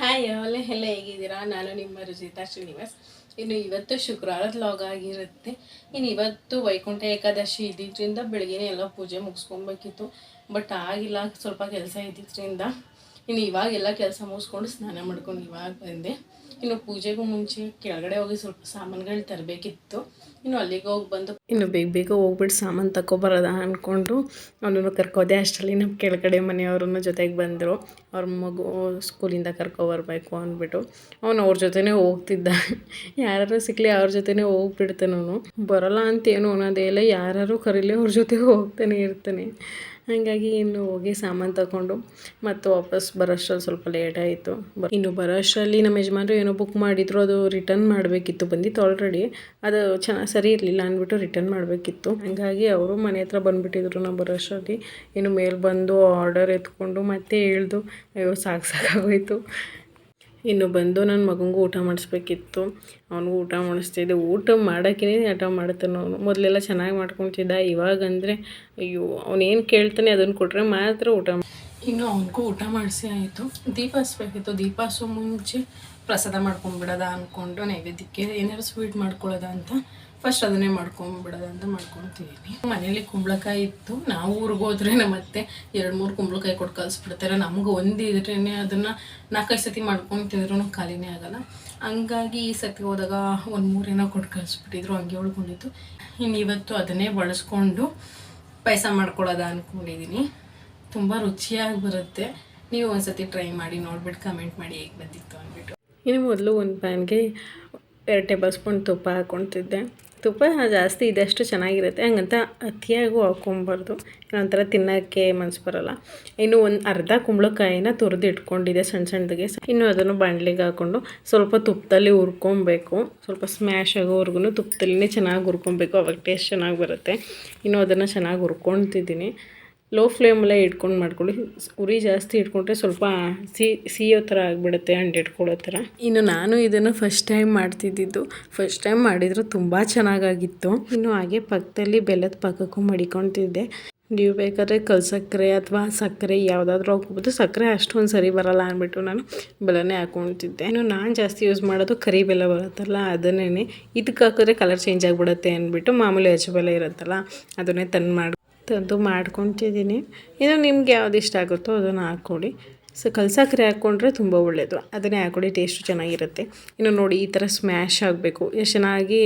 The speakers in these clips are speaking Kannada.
ಹಾಯ್, ಅವಲೆ ಎಲ್ಲ ಹೇಗಿದ್ದೀರಾ? ನಾನು ನಿಮ್ಮ ರುಜಿತಾ ಶ್ರೀನಿವಾಸ್. ಇನ್ನು ಇವತ್ತು ಶುಕ್ರವಾರದ ಲಾಗ್ ಆಗಿರುತ್ತೆ. ಇನ್ನು ಇವತ್ತು ವೈಕುಂಠ ಏಕಾದಶಿ ಇದ್ದಿದ್ದರಿಂದ ಬೆಳಗ್ಗೆನೇ ಎಲ್ಲ ಪೂಜೆ ಮುಗಿಸ್ಕೊಬೇಕಿತ್ತು. ಬಟ್ ಆಗಿಲ್ಲ, ಸ್ವಲ್ಪ ಕೆಲಸ ಇದ್ದಿದ್ದರಿಂದ ಇನ್ನು ಇವಾಗೆಲ್ಲ ಕೆಲಸ ಮುಗಿಸ್ಕೊಂಡು ಸ್ನಾನ ಮಾಡ್ಕೊಂಡು ಇವಾಗ ಬಂದೆ. ಇನ್ನು ಪೂಜೆಗೂ ಮುಂಚೆ ಕೆಳಗಡೆ ಹೋಗಿ ಸ್ವಲ್ಪ ಸಾಮಾನುಗಳು ತರಬೇಕಿತ್ತು. ಇನ್ನು ಅಲ್ಲಿಗೆ ಹೋಗಿ ಬಂದು ಇನ್ನು ಬೇಗ ಬೇಗ ಹೋಗ್ಬಿಟ್ಟು ಸಾಮಾನು ತಗೊಬರೋದ ಅಂದ್ಕೊಂಡು ಅವನನ್ನು ಕರ್ಕೋದೆ. ಅಷ್ಟರಲ್ಲಿ ನಮ್ಮ ಕೆಳಗಡೆ ಮನೆಯವ್ರನ್ನ ಜೊತೆಗೆ ಬಂದರು. ಅವ್ರ ಮಗು ಸ್ಕೂಲಿಂದ ಕರ್ಕೊಬರ್ಬೇಕು ಅಂದ್ಬಿಟ್ಟು ಅವನು ಅವ್ರ ಜೊತೆನೇ ಹೋಗ್ತಿದ್ದ. ಯಾರು ಸಿಕ್ಕಲಿ ಅವ್ರ ಜೊತೆನೇ ಹೋಗ್ಬಿಡ್ತಾನೆ ಅವನು. ಬರೋಲ್ಲ ಅಂತ ಏನು ಅನ್ನೋದೇ ಇಲ್ಲ. ಯಾರು ಕರೀಲಿ ಅವ್ರ ಜೊತೆ ಹೋಗ್ತಾನೆ ಇರ್ತಾನೆ. ಹಾಗಾಗಿ ಇನ್ನು ಹೋಗಿ ಸಾಮಾನು ತಗೊಂಡು ಮತ್ತು ವಾಪಸ್ ಬರೋಷ್ಟರಲ್ಲಿ ಸ್ವಲ್ಪ ಲೇಟ್ ಆಯಿತು. ಇನ್ನು ಬರೋಷ್ಟ್ರಲ್ಲಿ ನಮ್ಮ ಯಜಮಾನರು ಏನೋ ಬುಕ್ ಮಾಡಿದ್ರು, ಅದು ರಿಟರ್ನ್ ಮಾಡಬೇಕಿತ್ತು ಬಂದಿತ್ತು ಆಲ್ರೆಡಿ ಅದು ಚೆನ್ನಾಗಿ ಸರಿ ಇರಲಿಲ್ಲ ಅಂದ್ಬಿಟ್ಟು ರಿಟರ್ನ್ ಮಾಡಬೇಕಿತ್ತು. ಹಾಗಾಗಿ ಅವರು ಮನೆ ಹತ್ರ ಬಂದುಬಿಟ್ಟಿದ್ರು ನಾವು ಬರೋಷ್ಟ್ರಲ್ಲಿ. ಇನ್ನು ಮೇಲೆ ಬಂದು ಆರ್ಡರ್ ಎತ್ಕೊಂಡು ಮತ್ತೆ ಇಳಿದು ಅಯ್ಯೋ ಸಾಕು ಸಾಕಾಗೋಯ್ತು. ಇನ್ನು ಬಂದು ನನ್ನ ಮಗನಿಗೂ ಊಟ ಮಾಡಿಸ್ಬೇಕಿತ್ತು. ಅವನಿಗೂ ಊಟ ಮಾಡಿಸ್ತಿದ್ದೆ. ಊಟ ಮಾಡೋಕ್ಕೇ ಹಠ ಮಾಡ್ತಾನೆ ಅವನು. ಮೊದಲೆಲ್ಲ ಚೆನ್ನಾಗಿ ಮಾಡ್ಕೊತಿದ್ದ. ಇವಾಗಂದರೆ, ಅಯ್ಯೋ ಅವನೇನು ಕೇಳ್ತಾನೆ ಅದನ್ನು ಕೊಟ್ಟರೆ ಮಾತ್ರ ಊಟ ಇನ್ನು ಅವನಿಗೂ ಊಟ ಮಾಡಿಸಿ ಆಯಿತು. ದೀಪ ಹಚ್ಬೇಕಿತ್ತು ದೀಪ ಮುಂಚೆ ಪ್ರಸಾದ ಮಾಡ್ಕೊಂಡ್ಬಿಡೋದ ಅಂದ್ಕೊಂಡು ನೈವೇದ್ಯಕ್ಕೆ ಏನಾದ್ರು ಸ್ವೀಟ್ ಮಾಡ್ಕೊಳ್ಳೋದ ಅಂತ ಫಸ್ಟ್ ಅದನ್ನೇ ಮಾಡ್ಕೊಂಬಿಡೋದಂತ ಮಾಡ್ಕೊತಿದ್ದೀನಿ ಮನೇಲಿ ಕುಂಬಳಕಾಯಿ ಇತ್ತು. ನಾವು ಊರಿಗೆ ಹೋದ್ರೆ ಮತ್ತೆ ಎರಡು ಮೂರು ಕುಂಬಳಕಾಯಿ ಕೊಟ್ಟು ಕಳಿಸ್ಬಿಡ್ತಾರೆ. ನಮ್ಗೆ ಒಂದು ಇದ್ರೇ ಅದನ್ನು ನಾಲ್ಕೈದು ಸತಿ ಮಾಡ್ಕೊಂಡು ತಿಂದ್ರೂ ಖಾಲಿನೇ ಆಗಲ್ಲ. ಹಂಗಾಗಿ ಈ ಸತಿ ಹೋದಾಗ ಒಂದು ಮೂರೇನೋ ಕೊಟ್ಟು ಕಲಿಸ್ಬಿಟ್ಟಿದ್ರು ಹಂಗೆ ಉಳ್ಕೊಂಡಿತ್ತು. ಇನ್ನು ಇವತ್ತು ಅದನ್ನೇ ಬಳಸ್ಕೊಂಡು ಪಾಯಸ ಮಾಡ್ಕೊಳ್ಳೋದ ಅಂದ್ಕೊಂಡಿದ್ದೀನಿ ತುಂಬ ರುಚಿಯಾಗಿ ಬರುತ್ತೆ. ನೀವು ಒಂದ್ಸತಿ ಟ್ರೈ ಮಾಡಿ ನೋಡ್ಬಿಟ್ಟು ಕಮೆಂಟ್ ಮಾಡಿ ಹೇಗೆ ಬಂದಿತ್ತು ಅಂದ್ಬಿಟ್ಟು. ಇನ್ನು ಮೊದಲು ಒಂದು ಪ್ಯಾನ್ಗೆ ಎರಡು ಟೇಬಲ್ ಸ್ಪೂನ್ ತುಪ್ಪ ಹಾಕ್ಕೊತಿದ್ದೆ. ತುಪ್ಪ ಜಾಸ್ತಿ ಇದಷ್ಟು ಚೆನ್ನಾಗಿರುತ್ತೆ. ಹಂಗಂತ ಅತಿಯಾಗೂ ಹಾಕ್ಕೊಬಾರ್ದು ಒಂಥರ ತಿನ್ನೋಕ್ಕೆ ಮನ್ಸು ಬರೋಲ್ಲ. ಇನ್ನು ಒಂದು ಅರ್ಧ ಕುಂಬಳಕಾಯಿನ ತುರಿದು ಇಟ್ಕೊಂಡಿದೆ ಸಣ್ಣ ಸಣ್ಣದಾಗೆ ಇನ್ನು ಅದನ್ನು ಬಾಣಲಿಗೆ ಹಾಕ್ಕೊಂಡು ಸ್ವಲ್ಪ ತುಪ್ಪದಲ್ಲಿ ಹುರ್ಕೊಬೇಕು. ಸ್ವಲ್ಪ ಸ್ಮ್ಯಾಶ್ ಆಗೋವರೆಗೂ ತುಪ್ಪದಲ್ಲಿನೇ ಚೆನ್ನಾಗಿ ಹುರ್ಕೊಬೇಕು. ಅವಾಗ ಟೇಸ್ಟ್ ಚೆನ್ನಾಗಿ ಬರುತ್ತೆ. ಇನ್ನು ಅದನ್ನು ಚೆನ್ನಾಗಿ ಹುರ್ಕೊತಿದ್ದೀನಿ ಲೋ ಫ್ಲೇಮಲ್ಲೇ ಇಟ್ಕೊಂಡು ಮಾಡ್ಕೊಳ್ಳಿ. ಉರಿ ಜಾಸ್ತಿ ಇಟ್ಕೊಂಡ್ರೆ ಸ್ವಲ್ಪ ಸಿ, ಸಿಯೋ ಥರ ಆಗಿಬಿಡುತ್ತೆ ಅಂಡ್ ಇಟ್ಕೊಳ್ಳೋ ಥರ. ಇನ್ನು ನಾನು ಇದನ್ನು ಫಸ್ಟ್ ಟೈಮ್ ಮಾಡ್ತಿದ್ದಿದ್ದು. ಫಸ್ಟ್ ಟೈಮ್ ಮಾಡಿದ್ರು ತುಂಬ ಚೆನ್ನಾಗಾಗಿತ್ತು. ಇನ್ನು ಹಾಗೆ ಪಕ್ಕದಲ್ಲಿ ಬೆಲ್ಲದ ಪಾಕಕ್ಕೂ ಮಡಿಕೊಳ್ತಿದ್ದೆ. ನೀವು ಬೇಕಾದ್ರೆ ಕಲ್ ಸಕ್ಕರೆ ಅಥವಾ ಸಕ್ಕರೆ ಯಾವುದಾದ್ರೂ ಹಾಕ್ಬೋದು ಸಕ್ಕರೆ ಅಷ್ಟೊಂದು ಸರಿ ಬರಲ್ಲ ಅಂದ್ಬಿಟ್ಟು ನಾನು ಬೆಲ್ಲನೇ ಹಾಕ್ಕೊಳ್ತಿದ್ದೆ. ಇನ್ನು ನಾನು ಜಾಸ್ತಿ ಯೂಸ್ ಮಾಡೋದು ಕರಿ ಬೆಲ್ಲ ಬರುತ್ತಲ್ಲ ಅದನ್ನೇ ಇದಕ್ಕೆ ಹಾಕಿದ್ರೆ ಕಲರ್ ಚೇಂಜ್ ಆಗಿಬಿಡುತ್ತೆ ಅಂದ್ಬಿಟ್ಟು ಮಾಮೂಲಿ ಅಚ್ಚು ಬೆಲ್ಲ ಇರುತ್ತಲ್ಲ, ಅದನ್ನೇ ತಂದು ಮಾಡಿ ತಂದು ಮಾಡ್ಕೊತಿದ್ದೀನಿ. ಇನ್ನು ನಿಮ್ಗೆ ಯಾವ್ದು ಇಷ್ಟ ಆಗುತ್ತೋ ಅದನ್ನು ಹಾಕ್ಕೊಳ್ಳಿ. ಸೊ, ಕಲ್ಸಾಕ್ರೆ ಹಾಕ್ಕೊಂಡ್ರೆ ತುಂಬ ಒಳ್ಳೆಯದು ಅದನ್ನೇ ಹಾಕ್ಕೊಳ್ಳಿ, ಟೇಸ್ಟು ಚೆನ್ನಾಗಿರುತ್ತೆ. ಇನ್ನು ನೋಡಿ, ಈ ಥರ ಸ್ಮ್ಯಾಶ್ ಆಗಬೇಕು. ಎಷ್ಟು ಚೆನ್ನಾಗಿ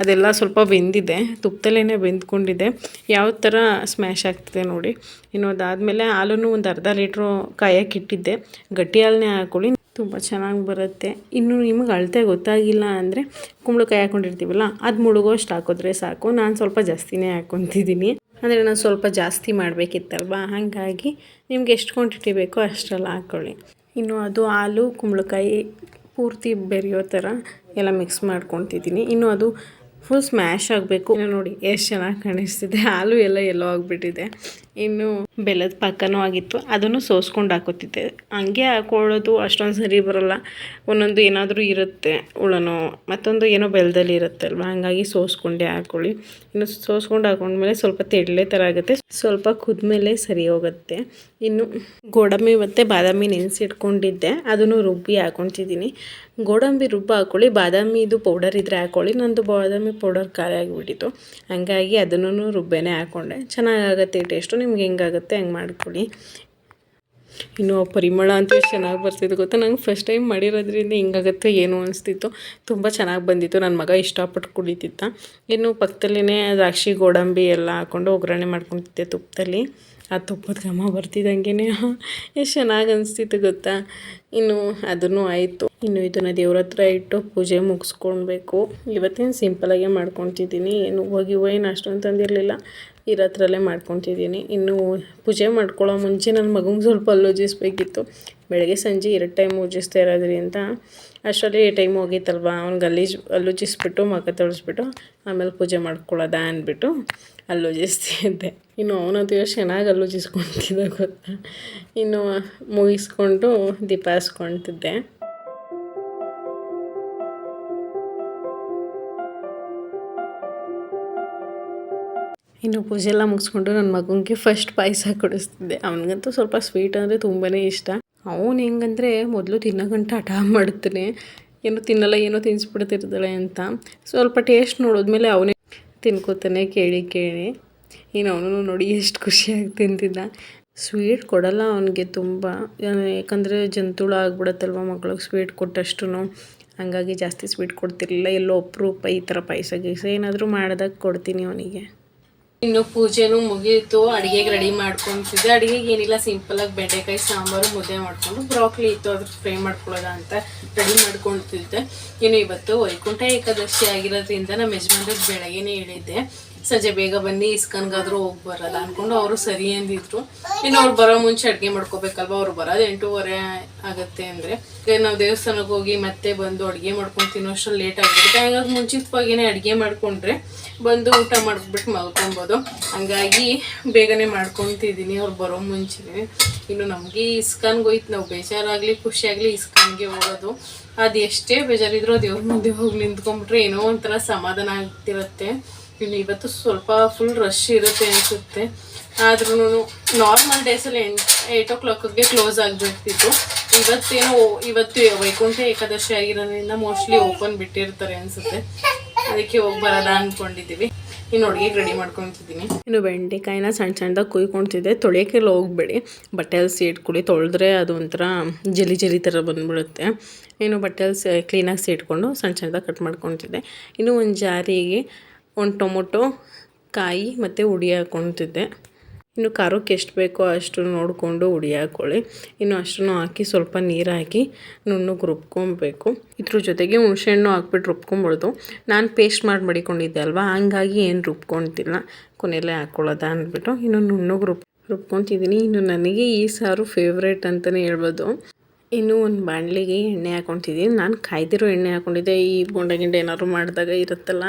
ಅದೆಲ್ಲ ಸ್ವಲ್ಪ ಬೆಂದಿದೆ. ತುಪ್ಪದಲ್ಲೇ ಬೆಂದ್ಕೊಂಡಿದೆ. ಯಾವ ಥರ ಸ್ಮ್ಯಾಶ್ ಆಗ್ತಿದೆ ನೋಡಿ. ಇನ್ನು ಅದಾದಮೇಲೆ ಹಾಲನ್ನು ಒಂದು ಅರ್ಧ ಲೀಟ್ರು ಕಾಯಕ್ಕೆ ಇಟ್ಟಿದ್ದೆ. ಗಟ್ಟಿ ಹಾಲನ್ನೇ ಹಾಕ್ಕೊಳ್ಳಿ ತುಂಬ ಚೆನ್ನಾಗಿ ಬರುತ್ತೆ. ಇನ್ನು ನಿಮಗೆ ಅಳತೆ ಗೊತ್ತಾಗಿಲ್ಲ ಅಂದರೆ ಕುಂಬಳಕಾಯಿ ಹಾಕ್ಕೊಂಡಿರ್ತೀವಲ್ಲ ಅದು ಮುಳುಗೋಷ್ಟು ಹಾಕಿದ್ರೆ ಸಾಕು. ನಾನು ಸ್ವಲ್ಪ ಜಾಸ್ತಿನೇ ಹಾಕ್ಕೊತಿದ್ದೀನಿ ಅಂದರೆ ನಾನು ಸ್ವಲ್ಪ ಜಾಸ್ತಿ ಮಾಡಬೇಕಿತ್ತಲ್ವ? ಹಾಗಾಗಿ ನಿಮ್ಗೆ ಎಷ್ಟು ಕ್ವಾಂಟಿಟಿ ಬೇಕೋ ಅಷ್ಟೆಲ್ಲ ಹಾಕ್ಕೊಳ್ಳಿ ಇನ್ನು ಅದು ಹಾಲು, ಕುಂಬಳಕಾಯಿ ಪೂರ್ತಿ ಬೆರೆಯೋ ಥರ ಎಲ್ಲ ಮಿಕ್ಸ್ ಮಾಡ್ಕೊತಿದ್ದೀನಿ. ಇನ್ನು ಅದು ಫುಲ್ ಸ್ಮ್ಯಾಶ್ ಆಗಬೇಕು. ನೋಡಿ, ಎಷ್ಟು ಚೆನ್ನಾಗಿ ಕಾಣಿಸ್ತಿದೆ. ಹಾಲು ಎಲ್ಲ ಎಲ್ಲೋ ಆಗಿಬಿಟ್ಟಿದೆ. ಇನ್ನು ಬೆಲ್ಲದ ಪಾಕನೂ ಆಗಿತ್ತು. ಅದನ್ನು ಸೋಸ್ಕೊಂಡು ಹಾಕೋತಿದ್ದೆ. ಹಂಗೆ ಹಾಕೊಳ್ಳೋದು ಅಷ್ಟೊಂದು ಸರಿ ಬರೋಲ್ಲ. ಒಂದೊಂದು ಏನಾದರೂ ಇರುತ್ತೆ ಹುಳನೋ, ಮತ್ತೊಂದು ಏನೋ ಬೆಲ್ಲದಲ್ಲಿ ಇರುತ್ತೆ ಅಲ್ವಾ? ಹಾಗಾಗಿ ಸೋಸ್ಕೊಂಡೆ ಹಾಕೊಳ್ಳಿ. ಇನ್ನು ಸೋಸ್ಕೊಂಡು ಹಾಕೊಂಡ್ಮೇಲೆ ಸ್ವಲ್ಪ ತೆಳ್ಳೇ ಥರ ಆಗುತ್ತೆ. ಸ್ವಲ್ಪ ಕುದ್ಮೇಲೆ ಸರಿ ಹೋಗುತ್ತೆ. ಇನ್ನು ಗೋಡಂಬಿ ಮತ್ತು ಬಾದಾಮಿ ನೆನೆಸಿಟ್ಕೊಂಡಿದ್ದೆ. ಅದನ್ನು ರುಬ್ಬಿ ಹಾಕೊತಿದ್ದೀನಿ ಗೋಡಂಬಿ ರುಬ್ಬ ಹಾಕ್ಕೊಳ್ಳಿ ಬಾದಾಮಿದು ಪೌಡರ್ ಇದ್ದರೆ ಹಾಕ್ಕೊಳ್ಳಿ ನಂದು ಬಾದಾಮಿ ಪೌಡರ್ ಖಾಲಿ ಆಗಿಬಿಟ್ಟಿತ್ತು. ಹಾಗಾಗಿ ಅದನ್ನು ರುಬ್ಬೆನೇ ಹಾಕ್ಕೊಂಡೆ ಚೆನ್ನಾಗಾಗತ್ತೆ ಟೇಸ್ಟು ನಿಮ್ಗೆ ಹೆಂಗಾಗುತ್ತೆ ಹಂಗೆ ಮಾಡ್ಕೊಳ್ಳಿ. ಇನ್ನು ಪರಿಮಳ ಅಂತೂ ಎಷ್ಟು ಚೆನ್ನಾಗಿ ಬರ್ತಿತ್ತು ಗೊತ್ತಾ? ನಂಗೆ ಫಸ್ಟ್ ಟೈಮ್ ಮಾಡಿರೋದ್ರಿಂದ ಹಿಂಗಾಗುತ್ತೆ ಏನು ಅನಿಸ್ತಿತ್ತು. ತುಂಬ ಚೆನ್ನಾಗಿ ಬಂದಿತ್ತು. ನನ್ನ ಮಗ ಇಷ್ಟಪಟ್ಟು ಕುಡಿತಿತ್ತ ಇನ್ನು ಪಕ್ಕದಲ್ಲಿನೇ ದ್ರಾಕ್ಷಿ ಗೋಡಂಬಿ ಎಲ್ಲ ಹಾಕ್ಕೊಂಡು ಒಗ್ಗರಣೆ ಮಾಡ್ಕೊತಿದ್ದೆ ತುಪ್ಪದಲ್ಲಿ ಆ ತುಪ್ಪದ ಘಮ ಬರ್ತಿದ್ದಂಗೆ ಎಷ್ಟು ಚೆನ್ನಾಗಿ ಅನಿಸ್ತಿತ್ತು ಗೊತ್ತಾ? ಇನ್ನು ಅದನ್ನು ಆಯಿತು. ಇನ್ನು ಇದನ್ನು ದೇವ್ರ ಹತ್ರ ಇಟ್ಟು ಪೂಜೆ ಮುಗಿಸ್ಕೊಳ್ಬೇಕು ಇವತ್ತೇನು ಸಿಂಪಲಾಗೆ ಮಾಡ್ಕೊತಿದ್ದೀನಿ ಏನು ಹೋಗಿ ಏನು ಅಷ್ಟೊಂದು ತಂದಿರಲಿಲ್ಲ. ಇರೋ ಹತ್ರಲ್ಲೇ ಮಾಡ್ಕೊತಿದ್ದೀನಿ ಇನ್ನು ಪೂಜೆ ಮಾಡ್ಕೊಳ್ಳೋ ಮುಂಚೆ ನನ್ನ ಮಗಂಗೆ ಸ್ವಲ್ಪ ಅಲ್ಲೋಜಿಸ್ಬೇಕಿತ್ತು. ಬೆಳಗ್ಗೆ ಸಂಜೆ ಎರಡು ಟೈಮ್ ಮೂಜಿಸ್ತಾ ಇರೋದ್ರಿ ಅಂತ ಅಷ್ಟರಲ್ಲಿ ಟೈಮ್ ಹೋಗಿತ್ತಲ್ವ ಅವ್ನಿಗೆ ಗಲೀಜು ಅಲ್ಲುಜಿಸ್ಬಿಟ್ಟು ಮಗ ತೊಳಿಸ್ಬಿಟ್ಟು ಆಮೇಲೆ ಪೂಜೆ ಮಾಡ್ಕೊಳ್ಳೋದಾ ಅಂದ್ಬಿಟ್ಟು ಅಲ್ಲುಜಿಸ್ತಿದ್ದೆ ಇನ್ನು ಅವನಂತೂ ಎಷ್ಟು ಚೆನ್ನಾಗಿ ಅಲ್ಲುಜಿಸ್ಕೊತಿದ್ದ ಗೊತ್ತಾ ಇನ್ನು ಮುಗಿಸ್ಕೊಂಡು ದೀಪ ಹಚ್ಕೊತಿದ್ದೆ ಇನ್ನು ಪೂಜೆ ಎಲ್ಲ ಮುಗಿಸ್ಕೊಂಡು ನನ್ನ ಮಗನಿಗೆ ಫಸ್ಟ್ ಪಾಯಸ ಕೊಡಿಸ್ತಿದ್ದೆ ಅವನಿಗಂತೂ ಸ್ವಲ್ಪ ಸ್ವೀಟ್ ಅಂದರೆ ತುಂಬಾ ಇಷ್ಟ ಅವನು ಹೆಂಗಂದರೆ ಮೊದಲು ತಿನ್ನೋ ಹಠ ಮಾಡ್ತಾನೆ ಏನೋ ತಿನ್ನಲ್ಲ ಏನೋ ತಿನ್ನಿಸ್ಬಿಡ್ತಿರ್ತಾಳೆ ಅಂತ ಸ್ವಲ್ಪ ಟೇಸ್ಟ್ ನೋಡಿದ್ಮೇಲೆ ಅವನೇ ತಿನ್ಕೋತಾನೆ ಕೇಳಿ ಕೇಳಿ. ಏನು ಅವನು ನೋಡಿ ಎಷ್ಟು ಖುಷಿಯಾಗಿ ತಿಂತಿದ್ದ. ಸ್ವೀಟ್ ಕೊಡಲ್ಲ ಅವನಿಗೆ ತುಂಬ. ಯಾಕಂದರೆ ಜಂತುಳ ಆಗ್ಬಿಡತ್ತಲ್ವ ಮಕ್ಳಿಗೆ ಸ್ವೀಟ್ ಕೊಟ್ಟಷ್ಟು ಹಂಗಾಗಿ ಜಾಸ್ತಿ ಸ್ವೀಟ್ ಕೊಡ್ತಿರಲಿಲ್ಲ. ಎಲ್ಲೋ ಅಪರೂಪ ಈ ಥರ ಪಾಯಸ ಗೀಸ ಏನಾದರೂ ಮಾಡಿದಾಗ ಕೊಡ್ತೀನಿ ಅವನಿಗೆ. ಇನ್ನು ಪೂಜೆನೂ ಮುಗೀತು, ಅಡುಗೆಗೆ ರೆಡಿ ಮಾಡ್ಕೊತಿದ್ದೆ. ಅಡುಗೆಗೆ ಏನಿಲ್ಲ ಸಿಂಪಲಾಗಿ ಬೆಂಡೆಕಾಯಿ, ಸಾಂಬಾರು, ಮುದ್ದೆ ಮಾಡಿಕೊಂಡು ಬ್ರಾಕ್ಲಿ ಇತ್ತು, ಅದ್ರ ಫ್ರೈ ಮಾಡ್ಕೊಳ್ಳೋದ ಅಂತ ರೆಡಿ ಮಾಡ್ಕೊಳ್ತಿದ್ದೆ ಇನ್ನು ಇವತ್ತು ವೈಕುಂಠ ಏಕಾದಶಿ ಆಗಿರೋದ್ರಿಂದ ನಮ್ಮ ಯಜಮಾನ್ರಿಗೆ ಬೆಳಗ್ಗೆನೇ ಹೇಳಿದ್ದೆ. ಸಂಜೆ ಬೇಗ ಬನ್ನಿ, ಇಸ್ಕನ್ಗಾದ್ರೂ ಹೋಗಿ ಬರಲ್ಲ ಅನ್ಕೊಂಡು ಅವರು ಸರಿ ಅಂದಿದ್ರು. ಇನ್ನು ಅವ್ರು ಬರೋ ಮುಂಚೆ ಅಡುಗೆ ಮಾಡ್ಕೋಬೇಕಲ್ವ, ಅವ್ರು ಬರೋದು ಎಂಟೂವರೆ ಆಗುತ್ತೆ ಅಂದರೆ. ನಾವು ದೇವಸ್ಥಾನಕ್ಕೆ ಹೋಗಿ ಮತ್ತೆ ಬಂದು ಅಡುಗೆ ಮಾಡ್ಕೊಂಡು ತಿನ್ನೋಷ್ಟ್ರಲ್ಲಿ ಲೇಟ್ ಆಗಿಬಿಡುತ್ತೆ. ಹಾಗಾಗಿ ಮುಂಚಿತವಾಗಿನೇ ಅಡುಗೆ ಮಾಡಿಕೊಂಡ್ರೆ ಬಂದು ಊಟ ಮಾಡಿಬಿಟ್ಟು ಮಲ್ಕೊಬೋದು. ಹಂಗಾಗಿ ಬೇಗನೆ ಮಾಡ್ಕೊತಿದ್ದೀನಿ ಅವ್ರು ಬರೋ ಮುಂಚೆ ಇನ್ನು ನಮಗೆ ಇಸ್ಕಾನ್ಗೆ ಹೋಯ್ತು, ನಾವು ಬೇಜಾರಾಗಲಿ, ಖುಷಿಯಾಗಲಿ ಇಸ್ಕಾನ್ಗೆ ಹೋಗೋದು. ಅದು ಎಷ್ಟೇ ಬೇಜಾರಿದ್ರು ದೇವ್ರ ಮುಂದೆ ಹೋಗಿ ನಿಂತ್ಕೊಂಡ್ಬಿಟ್ರೆ ಏನೋ ಒಂಥರ ಸಮಾಧಾನ ಆಗ್ತಿರುತ್ತೆ. ಇನ್ನು ಇವತ್ತು ಸ್ವಲ್ಪ ಫುಲ್ ರಶ್ ಇರುತ್ತೆ ಅನಿಸುತ್ತೆ. ಆದ್ರೂ ನಾರ್ಮಲ್ ಡೇಸಲ್ಲಿ ಎಂಟ್ ಏಯ್ಟ್ ಓ ಕ್ಲಾಕಿಗೆ ಕ್ಲೋಸ್ ಆಗಿಬಿಡ್ತಿತ್ತು. ಇವತ್ತೇನೋ ಇವತ್ತು ವೈಕುಂಠ ಏಕಾದಶಿ ಆಗಿರೋದ್ರಿಂದ ಮೋಸ್ಟ್ಲಿ ಓಪನ್ ಬಿಟ್ಟಿರ್ತಾರೆ ಅನಿಸುತ್ತೆ. ಅದಕ್ಕೆ ಹೋಗಿ ಬರೋದ ಅಂದ್ಕೊಂಡಿದ್ದೀವಿ ಇನ್ನು ಅಡುಗೆ ರೆಡಿ ಮಾಡ್ಕೊತಿದ್ದೀನಿ. ಇನ್ನು ಬೆಂಡೆಕಾಯಿನ ಸಣ್ಣ ಸಣ್ಣದಾಗ ಕುಯ್ಕೊಳ್ತಿದ್ದೆ ತೊಳೆಯೋಕೆಲ್ಲ ಹೋಗ್ಬೇಡಿ. ಬಟ್ಟೆಯಲ್ಲಿ ಇಟ್ಕೊಳ್ಳಿ ತೊಳೆದ್ರೆ ಅದು ಒಂಥರ ಜಲಿ ಜಲಿ ಥರ ಬಂದ್ಬಿಡುತ್ತೆ. ಇನ್ನು ಬಟ್ಟೆಯಲ್ಲಿ ಸ ಕ್ಲೀನಾಗಿ ಸೀಟ್ಕೊಂಡು ಸಣ್ಣ ಸಣ್ಣದಾಗಿ ಕಟ್ ಮಾಡ್ಕೊತಿದ್ದೆ. ಇನ್ನು ಒಂದು ಜಾರಿಗೆ ಒಂದು ಟೊಮೊಟೊ, ಕಾಯಿ ಮತ್ತು ಹುಡಿ ಹಾಕ್ಕೊತಿದ್ದೆ. ಇನ್ನು ಖಾರಕ್ಕೆ ಎಷ್ಟು ಬೇಕೋ ಅಷ್ಟು ನೋಡಿಕೊಂಡು ಹುಡಿ ಹಾಕ್ಕೊಳ್ಳಿ. ಇನ್ನು ಅಷ್ಟನ್ನು ಹಾಕಿ ಸ್ವಲ್ಪ ನೀರು ಹಾಕಿ ನುಣ್ಣಗೆ ರುಬ್ಕೊಬೇಕು. ಇದ್ರ ಜೊತೆಗೆ ಹುಣಸೆಹಣ್ಣು ಹಾಕ್ಬಿಟ್ಟು ರುಬ್ಕೊಂಬಿಡ್ದು ನಾನು ಪೇಸ್ಟ್ ಮಾಡಿ ಮಡಿಕೊಂಡಿದ್ದೆ ಅಲ್ವಾ? ಹಂಗಾಗಿ ಏನು ರುಬ್ಕೊತಿಲ್ಲ. ಕೊನೆಯಲ್ಲೇ ಹಾಕ್ಕೊಳ್ಳೋದ ಅಂದ್ಬಿಟ್ಟು ಇನ್ನು ನುಣ್ಣಗೆ ರುಬ್, ರುಬ್ಕೊತಿದ್ದೀನಿ. ಇನ್ನು ನನಗೆ ಈ ಸಾರು ಫೇವ್ರೇಟ್ ಅಂತಲೇ ಹೇಳ್ಬೋದು. ಇನ್ನು ಒಂದು ಬಾಣಲಿಗೆ ಎಣ್ಣೆ ಹಾಕೊತಿದ್ದೀನಿ ನಾನು ಕಾಯ್ದಿರೋ ಎಣ್ಣೆ ಹಾಕೊಂಡಿದ್ದೆ. ಈ ಬೋಂಡ ಗಿಂಡೆ ಏನಾದ್ರು ಮಾಡಿದಾಗ ಇರುತ್ತಲ್ಲ,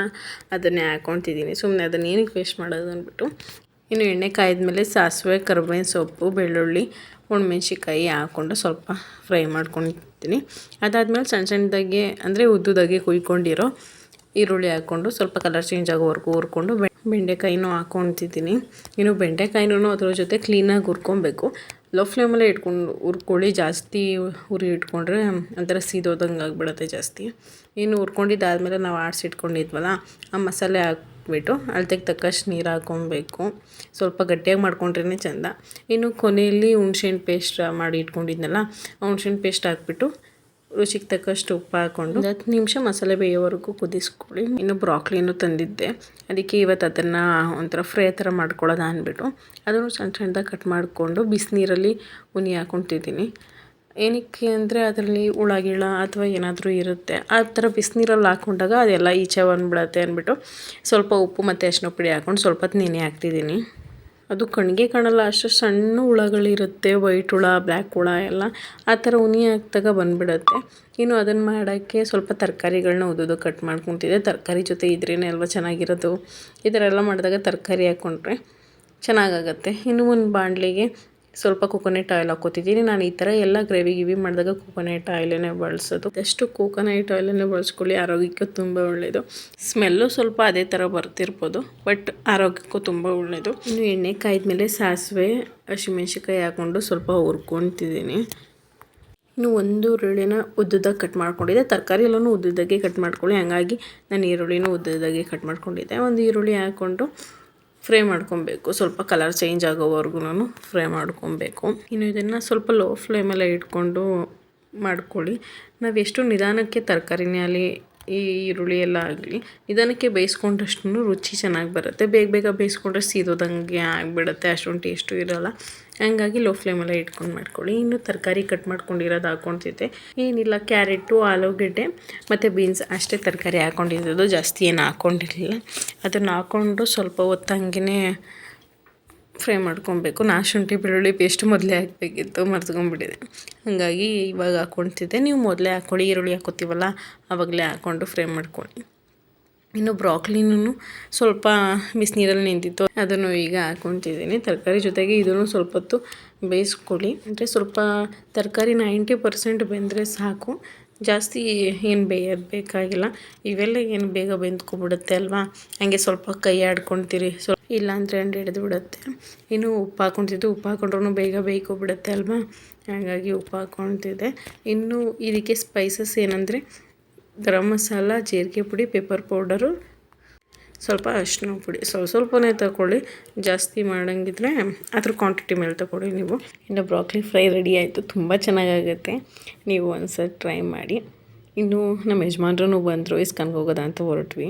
ಅದನ್ನೇ ಹಾಕೊತಿದ್ದೀನಿ. ಸುಮ್ಮನೆ ಅದನ್ನ ಏನಕ್ಕೆ ವೇಸ್ಟ್ ಮಾಡೋದು ಅಂದ್ಬಿಟ್ಟು. ಇನ್ನು ಎಣ್ಣೆ ಕಾಯ್ದ್ಮೇಲೆ ಸಾಸಿವೆ, ಕರಿಬೇವಿನ ಸೊಪ್ಪು, ಬೆಳ್ಳುಳ್ಳಿ ಒಣಮೆಣ್ಸಿಕಾಯಿ ಹಾಕ್ಕೊಂಡು ಸ್ವಲ್ಪ ಫ್ರೈ ಮಾಡ್ಕೊತೀನಿ ಅದಾದಮೇಲೆ ಸಣ್ಣ ಸಣ್ಣದಾಗೆ, ಅಂದರೆ ಉದ್ದುದಾಗೆ ಕುಯ್ಕೊಂಡಿರೋ ಈರುಳ್ಳಿ ಹಾಕ್ಕೊಂಡು ಸ್ವಲ್ಪ ಕಲರ್ ಚೇಂಜ್ ಆಗೋವರೆಗೂ ಹುರ್ಕೊಂಡು ಬೆಂಡೆಕಾಯಿನೂ ಹಾಕ್ಕೊತಿದ್ದೀನಿ ಇನ್ನು ಬೆಂಡೆಕಾಯಿನೂ ಅದ್ರ ಜೊತೆ ಕ್ಲೀನಾಗಿ ಹುರ್ಕೊಬೇಕು. ಲೋ ಫ್ಲೇಮಲ್ಲೇ ಇಟ್ಕೊಂಡು ಹುರ್ಕೊಳ್ಳಿ. ಜಾಸ್ತಿ ಉರಿ ಇಟ್ಕೊಂಡ್ರೆ ಒಂಥರ ಸೀದೋದಂಗೆ ಆಗಿಬಿಡುತ್ತೆ ಜಾಸ್ತಿ. ಇನ್ನು ಹುರ್ಕೊಂಡಿದ್ದಾದಮೇಲೆ ನಾವು ಆಡಿಸಿಟ್ಕೊಂಡಿದ್ವಲ್ಲ ಆ ಮಸಾಲೆ ಹಾಕ್ಬಿಟ್ಟು ಅಳತೆಗೆ ತಕ್ಕಷ್ಟು ನೀರು ಹಾಕ್ಕೊಬೇಕು. ಸ್ವಲ್ಪ ಗಟ್ಟಿಯಾಗಿ ಮಾಡ್ಕೊಂಡ್ರೇ ಚೆಂದ. ಇನ್ನು ಕೊನೆಯಲ್ಲಿ ಹುಣ್ಸೆಹಣ್ಣು ಪೇಸ್ಟ್ ಮಾಡಿ ಇಟ್ಕೊಂಡಿದ್ನಲ್ಲ, ಆ ಹುಣ್ಸೆಹಣ್ಣು ಪೇಸ್ಟ್ ಹಾಕ್ಬಿಟ್ಟು ರುಚಿಗೆ ತಕ್ಕಷ್ಟು ಉಪ್ಪು ಹಾಕ್ಕೊಂಡು ಹತ್ತು ನಿಮಿಷ ಮಸಾಲೆ ಬೇಯೋವರೆಗೂ ಕುದಿಸ್ಕೊಳ್ಳಿ. ಇನ್ನು ಬ್ರಾಕ್ಲಿನೂ ತಂದಿದ್ದೆ. ಅದಕ್ಕೆ ಇವತ್ತು ಅದನ್ನು ಒಂಥರ ಫ್ರೈ ಥರ ಮಾಡ್ಕೊಳ್ಳೋದು ಅಂದ್ಬಿಟ್ಟು ಅದನ್ನು ಸಣ್ಣ ಸಣ್ಣದಾಗಿ ಕಟ್ ಮಾಡಿಕೊಂಡು ಬಿಸಿನೀರಲ್ಲಿ ಉನಿ ಹಾಕ್ಕೊತಿದ್ದೀನಿ. ಏನಕ್ಕೆ ಅಂದರೆ ಅದರಲ್ಲಿ ಹುಳಗಿಳ ಅಥವಾ ಏನಾದರೂ ಇರುತ್ತೆ, ಆ ಥರ ಬಿಸಿನೀರಲ್ಲಿ ಹಾಕ್ಕೊಂಡಾಗ ಅದೆಲ್ಲ ಈಚೆ ಬಂದ್ಬಿಡತ್ತೆ ಅಂದ್ಬಿಟ್ಟು ಸ್ವಲ್ಪ ಉಪ್ಪು ಮತ್ತು ಅರಿಶಿನ ಪುಡಿ ಹಾಕ್ಕೊಂಡು ಸ್ವಲ್ಪ ಹೊತ್ತು ನೆನೆ ಹಾಕ್ತಿದ್ದೀನಿ. ಅದು ಕಣ್ಣಿಗೆ ಕಾಣಲ್ಲ, ಅಷ್ಟು ಸಣ್ಣ ಹುಳಗಳಿರುತ್ತೆ ವೈಟ್ ಹುಳ ಬ್ಲ್ಯಾಕ್ ಹುಳ ಎಲ್ಲ. ಆ ಥರ ಉನಿ ಹಾಕ್ದಾಗ ಬಂದುಬಿಡತ್ತೆ. ಇನ್ನು ಅದನ್ನು ಮಾಡೋಕ್ಕೆ ಸ್ವಲ್ಪ ತರಕಾರಿಗಳನ್ನ ಉದ್ದದು ಕಟ್ ಮಾಡ್ಕೊತಿದ್ದೆ. ತರಕಾರಿ ಜೊತೆ ಇದ್ರೇ ಅಲ್ವ ಚೆನ್ನಾಗಿರೋದು? ಈ ಥರ ಎಲ್ಲ ಮಾಡಿದಾಗ ತರಕಾರಿ ಹಾಕ್ಕೊಂಡ್ರೆ ಚೆನ್ನಾಗಾಗತ್ತೆ. ಇನ್ನು ಒಂದು ಬಾಣಲಿಗೆ ಸ್ವಲ್ಪ ಕೊಕೊನೆಟ್ ಆಯಿಲ್ ಹಾಕೋತಿದ್ದೀನಿ ನಾನು ಈ ಥರ ಎಲ್ಲ ಗ್ರೇವಿ ಗಿವಿ ಮಾಡಿದಾಗ ಕೊಕೊನೆಟ್ ಆಯಿಲನ್ನೇ ಬಳಸೋದು. ಎಷ್ಟು ಕೋಕೋನಟ್ ಆಯಿಲನ್ನೇ ಬಳಸ್ಕೊಳ್ಳಿ. ಆರೋಗ್ಯಕ್ಕೆ ತುಂಬ ಒಳ್ಳೆಯದು ಸ್ಮೆಲ್ಲು ಸ್ವಲ್ಪ ಅದೇ ಥರ ಬರ್ತಿರ್ಬೋದು. ಬಟ್ ಆರೋಗ್ಯಕ್ಕೂ ತುಂಬ ಒಳ್ಳೆಯದು ಇನ್ನು ಎಣ್ಣೆ ಕಾಯ್ದ್ಮೇಲೆ ಸಾಸಿವೆ ಹಸಿಮೆಣ್ಸಿಕಾಯಿ ಹಾಕ್ಕೊಂಡು ಸ್ವಲ್ಪ ಹುರ್ಕೊತಿದ್ದೀನಿ. ಇನ್ನು ಒಂದು ಈರುಳ್ಳಿನ ಉದ್ದುದಾಗಿ ಕಟ್ ಮಾಡ್ಕೊಂಡಿದ್ದೆ. ತರಕಾರಿ ಎಲ್ಲನೂ ಉದ್ದುದಾಗೆ ಕಟ್ ಮಾಡ್ಕೊಳ್ಳಿ. ಹಂಗಾಗಿ ನಾನು ಈರುಳ್ಳಿನೂ ಉದ್ದುದಾಗೆ ಕಟ್ ಮಾಡ್ಕೊಂಡಿದ್ದೆ. ಒಂದು ಈರುಳ್ಳಿ ಹಾಕ್ಕೊಂಡು ಫ್ರೈ ಮಾಡ್ಕೊಬೇಕು. ಸ್ವಲ್ಪ ಕಲರ್ ಚೇಂಜ್ ಆಗೋವರೆಗೂ ನಾನು ಫ್ರೈ ಮಾಡ್ಕೊಬೇಕು. ಇನ್ನು ಇದನ್ನು ಸ್ವಲ್ಪ ಲೋ ಫ್ಲೇಮಲ್ಲೇ ಇಟ್ಕೊಂಡು ಮಾಡ್ಕೊಳ್ಳಿ. ನಾವು ಎಷ್ಟು ನಿಧಾನಕ್ಕೆ ತರಕಾರಿನೇ ಆಗಲಿ, ಈ ಈರುಳ್ಳಿ ಎಲ್ಲ ಆಗಲಿ, ನಿಧಾನಕ್ಕೆ ಬೇಯಿಸ್ಕೊಂಡಷ್ಟು ರುಚಿ ಚೆನ್ನಾಗಿ ಬರುತ್ತೆ. ಬೇಗ ಬೇಗ ಬೇಯಿಸ್ಕೊಂಡ್ರೆ ಸೀದೋದಂಗೆ ಆಗಿಬಿಡುತ್ತೆ, ಅಷ್ಟೊಂದು ಟೇಸ್ಟು ಇರೋಲ್ಲ. ಹಂಗಾಗಿ ಲೋ ಫ್ಲೇಮಲ್ಲೇ ಇಟ್ಕೊಂಡು ಮಾಡ್ಕೊಳ್ಳಿ. ಇನ್ನು ತರಕಾರಿ ಕಟ್ ಮಾಡ್ಕೊಂಡಿರೋದು ಹಾಕ್ಕೊತಿದ್ದೆ ಏನಿಲ್ಲ, ಕ್ಯಾರೆಟು, ಆಲೂಗೆಡ್ಡೆ ಮತ್ತು ಬೀನ್ಸ್ ಅಷ್ಟೇ ತರಕಾರಿ ಹಾಕ್ಕೊಂಡಿದ್ದು ಜಾಸ್ತಿ ಏನು ಹಾಕ್ಕೊಂಡಿರಲಿಲ್ಲ ಅದನ್ನು ಹಾಕ್ಕೊಂಡು ಸ್ವಲ್ಪ ಹೊತ್ತು ಫ್ರೈ ಮಾಡ್ಕೊಬೇಕು. ನಾ ಶುಂಠಿ, ಬೆಳ್ಳುಳ್ಳಿ ಪೇಸ್ಟ್ ಮೊದಲೇ ಹಾಕಬೇಕಿತ್ತು, ಮರ್ತ್ಕೊಂಡ್ಬಿಟ್ಟಿದೆ. ಹಾಗಾಗಿ ಇವಾಗ ಹಾಕ್ಕೊಳ್ತಿದ್ದೆ ನೀವು ಮೊದಲೇ ಹಾಕ್ಕೊಳ್ಳಿ ಈರುಳ್ಳಿ ಹಾಕೋತೀವಲ್ಲ ಆವಾಗಲೇ ಹಾಕ್ಕೊಂಡು ಫ್ರೈ ಮಾಡ್ಕೊಳ್ಳಿ. ಇನ್ನು ಬ್ರಾಕ್ಲಿನೂ ಸ್ವಲ್ಪ ಬಿಸಿನೀರಲ್ಲಿ ನಿಂತಿತ್ತು. ಅದನ್ನು ಈಗ ಹಾಕ್ಕೊತಿದ್ದೀನಿ. ತರಕಾರಿ ಜೊತೆಗೆ ಇದನ್ನು ಸ್ವಲ್ಪ ಹೊತ್ತು ಬೇಯಿಸ್ಕೊಳ್ಳಿ. ಅಂದರೆ ಸ್ವಲ್ಪ ತರಕಾರಿ ನೈಂಟಿ ಪರ್ಸೆಂಟ್ ಬೆಂದರೆ ಸಾಕು. ಜಾಸ್ತಿ ಏನು ಬೇಯೋದು ಬೇಕಾಗಿಲ್ಲ. ಇವೆಲ್ಲ ಏನು ಬೇಗ ಬೆಂದ್ಕೊಬಿಡುತ್ತೆ ಅಲ್ವಾ? ಹಂಗೆ ಸ್ವಲ್ಪ ಕೈ ಆಡ್ಕೊಳ್ತೀರಿ. ಸ್ವಲ್ಪ ಇಲ್ಲಾಂದರೆ ಅಂಡ್ ಹಿಡಿದು ಬಿಡುತ್ತೆ ಇನ್ನು ಉಪ್ಪು ಹಾಕ್ಕೊತಿದ್ದು ಉಪ್ಪು ಹಾಕೊಂಡ್ರೂ ಬೇಗ ಬೇಯ್ಕೊಬಿಡುತ್ತೆ ಅಲ್ವಾ? ಹಾಗಾಗಿ ಉಪ್ಪು ಹಾಕ್ಕೊಳ್ತಿದ್ದೆ. ಇನ್ನು ಇದಕ್ಕೆ ಸ್ಪೈಸಸ್ ಏನಂದರೆ ಗರಂ ಮಸಾಲ, ಜೀರಿಗೆ ಪುಡಿ ಪೇಪರ್ ಪೌಡರು ಸ್ವಲ್ಪ ಅರಿಶಿನ ಪುಡಿ. ಸ್ವಲ್ಪ ಸ್ವಲ್ಪನೇ ತಗೊಳ್ಳಿ ಜಾಸ್ತಿ ಮಾಡೋಂಗಿದ್ರೆ ಅದ್ರ ಕ್ವಾಂಟಿಟಿ ಮೇಲೆ ತಗೊಳ್ಳಿ ನೀವು. ಇನ್ನು ಬ್ರಾಕ್ಲಿ ಫ್ರೈ ರೆಡಿ ಆಯಿತು. ತುಂಬ ಚೆನ್ನಾಗಾಗುತ್ತೆ. ನೀವು ಒಂದ್ಸರಿ ಟ್ರೈ ಮಾಡಿ. ಇನ್ನು ನಮ್ಮ ಯಜಮಾನ್ರೂ ಬಂದರು, ಇಸ್ಕನ್ಗೆ ಹೋಗೋದ ಅಂತ ಹೊರಟ್ವಿ.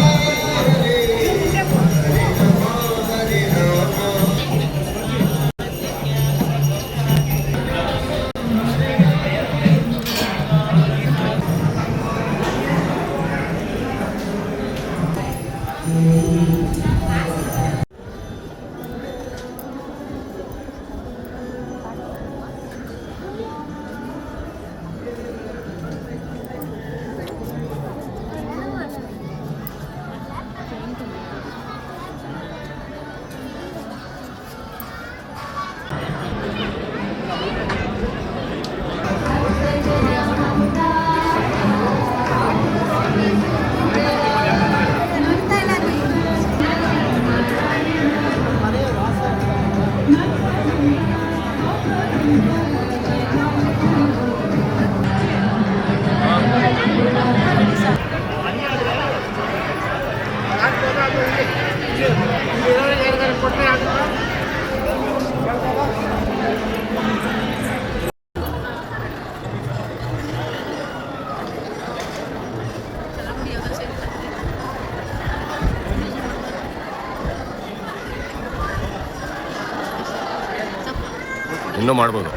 ಇನ್ನೂ ಮಾಡ್ಬೋದು.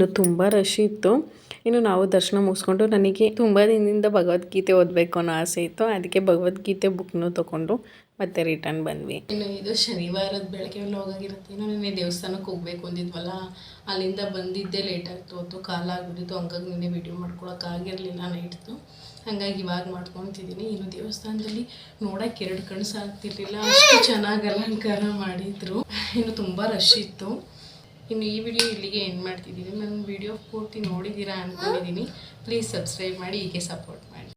ಇನ್ನು ತುಂಬ ರಶ್ ಇತ್ತು. ಇನ್ನು ನಾವು ದರ್ಶನ ಮುಗಿಸ್ಕೊಂಡು ನನಗೆ ತುಂಬ ದಿನದಿಂದ ಭಗವದ್ಗೀತೆ ಓದಬೇಕು ಅನ್ನೋ ಆಸೆ ಇತ್ತು. ಅದಕ್ಕೆ ಭಗವದ್ಗೀತೆ ಬುಕ್ನು ತೊಗೊಂಡು ಮತ್ತೆ ರಿಟರ್ನ್ ಬಂದ್ವಿ. ಇನ್ನು ಇದು ಶನಿವಾರದ ಬೆಳಗ್ಗೆ ಹೋಗಾಗಿರುತ್ತೆ. ಇನ್ನು ನಿನ್ನೆ ದೇವಸ್ಥಾನಕ್ಕೆ ಹೋಗ್ಬೇಕು ಅಂದಿದ್ವಲ್ಲ, ಅಲ್ಲಿಂದ ಬಂದಿದ್ದೆ ಲೇಟ್ ಆಗ್ತು ಹೊತ್ತು ಕಾಲ ಆಗ್ಬಿಟ್ಟಿತ್ತು. ಹಂಗಾಗಿ ನಿನ್ನೆ ವಿಡಿಯೋ ಮಾಡ್ಕೊಳಕ್ಕಾಗಿರಲಿಲ್ಲ ನೈಟ್ದು ಹಾಗಾಗಿ ಇವಾಗ ಮಾಡ್ಕೊತಿದ್ದೀನಿ ಇನ್ನು ದೇವಸ್ಥಾನದಲ್ಲಿ ನೋಡೋಕೆ ಎರಡು ಕಣ್ಣು ಸಾಕ್ತಿರ್ಲಿಲ್ಲ. ಅಷ್ಟು ಚೆನ್ನಾಗಿ ಅಲಂಕಾರ ಮಾಡಿದ್ರು. ಇನ್ನು ತುಂಬ ರಶ್ ಇತ್ತು. ಇನ್ನು ಈ ವಿಡಿಯೋ ಇಲ್ಲಿಗೆ ಎಂಡ್ ಮಾಡ್ತಿದ್ದೀನಿ. ನನ್ನ ವಿಡಿಯೋ ಪೂರ್ತಿ ನೋಡಿದ್ದೀರಾ ಅಂದ್ಕೊಂಡಿದ್ದೀನಿ ಪ್ಲೀಸ್ ಸಬ್ಸ್ಕ್ರೈಬ್ ಮಾಡಿ, ಹೀಗೆ ಸಪೋರ್ಟ್